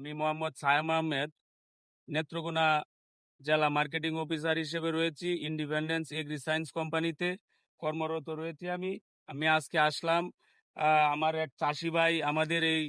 আমি মোহাম্মদ সায়াম আহমেদ, নেত্রকোনা জেলা marketing officer হিসেবে রয়েছি, ইন্ডিপেন্ডেন্স এগ্রি সায়েন্স কোম্পানিতে কর্মরত রয়েছি আমি। আমি আজকে আসলাম আমার এক চাষি ভাই আমাদের এই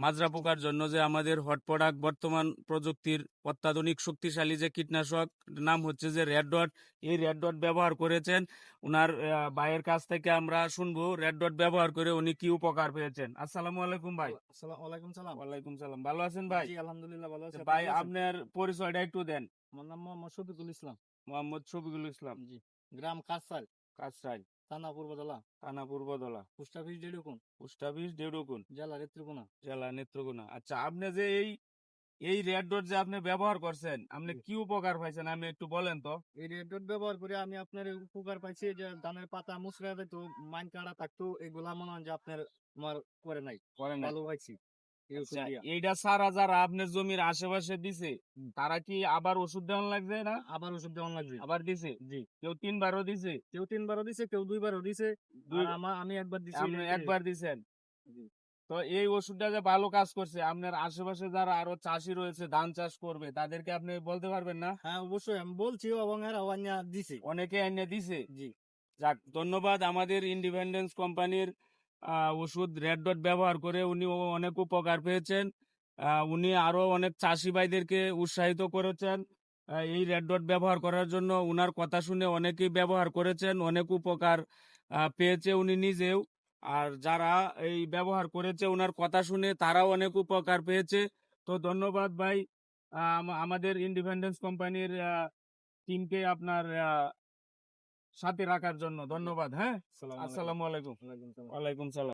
মাজরা পোকার জন্য যে আমাদের হট প্রোডাক্ট বর্তমান প্রযুক্তির অত্যাধুনিক শক্তিশালী যে কীটনাশক নাম হচ্ছে যে রেড ডট এই রেড ডট ব্যবহার করেছেন। ওনার আহ, ভাইয়ের কাছ থেকে আমরা শুনব রেড ডট ব্যবহার করে উনি কি উপকার পেয়েছেন। আসসালামু আলাইকুম ভাই। আসসালামু আলাইকুম সালাম। ওয়ালাইকুম সালাম। ভালো আছেন ভাই? আলহামদুলিল্লাহ ভালো আছেন ভাই? আপনার পরিচয়টা একটু দেন। আমার নাম মোহাম্মদ শফিকুল ইসলাম। মোহাম্মদ শফিকুল ইসলাম। জি গ্রাম কাছাল কাছরাই থানা পূর্বদলা থানা Purbadhala post office ডেডুকুন। Post office দেউড়কুন জেলা রেত্রিকোনা জেলা নেত্রকোনা। আচ্ছা আপনি যে এই এই রেড ডট যে আপনি ব্যবহার করছেন আপনি কি উপকার পাইছেন? আমি একটু বলেন তো। এই রেড ডট ব্যবহার করে আমি আপনার উপকার পাইছি যে ধানের পাতা মুসরা দিত মাইন কাটা থাকতো এগুলা মনে হয় যে আপনার আমার করে নাই। করেন ভালো পাইছি। আচ্ছা। এইটা সারা যারা আপনার জমির আশেপাশে দিছে তারা কি আবার ওষুধ দেওয়ান লাগবে না? আবার ওষুধ দেওয়া লাগবে আবার দিছে? জি। কেউ তিনবারও দিছে? কেউ তিনবারও দিছে কেউ দুইবারও দিছে। আমা- একবার দিছি একবার দিছেন? তো এই ওষুধটা যে ভালো কাজ করছে আপনার আশেপাশে যারা আরও চাষি রয়েছে ধান চাষ করবে তাদেরকে আপনি বলতে পারবেন না? হ্যাঁ অবশ্যই। আমি বলছি এবং এরা দিছে। অনেকে এনে দিছে? জি। যাক ধন্যবাদ আমাদের ইন্ডিপেন্ডেন্স কোম্পানির ওষুধ রেড ডট ব্যবহার করে উনি অনেক উপকার পেয়েছেন। উনি আরও অনেক চাষি ভাইদেরকে উৎসাহিত করেছেন। এই রেড ডট ব্যবহার করার জন্য উনার কথা শুনে অনেকেই ব্যবহার করেছেন, অনেক উপকার পেয়েছে উনি নিজেও। আর যারা এই ব্যবহার করেছে ওনার কথা শুনে তারাও অনেক উপকার পেয়েছে। তো ধন্যবাদ ভাই। আমাদের ইন্ডিপেন্ডেন্স কোম্পানির টিমকে আপনার সাথে রাখার জন্য ধন্যবাদ হ্যাঁ? আসসালামু আলাইকুম। ওয়ালাইকুম সালাম।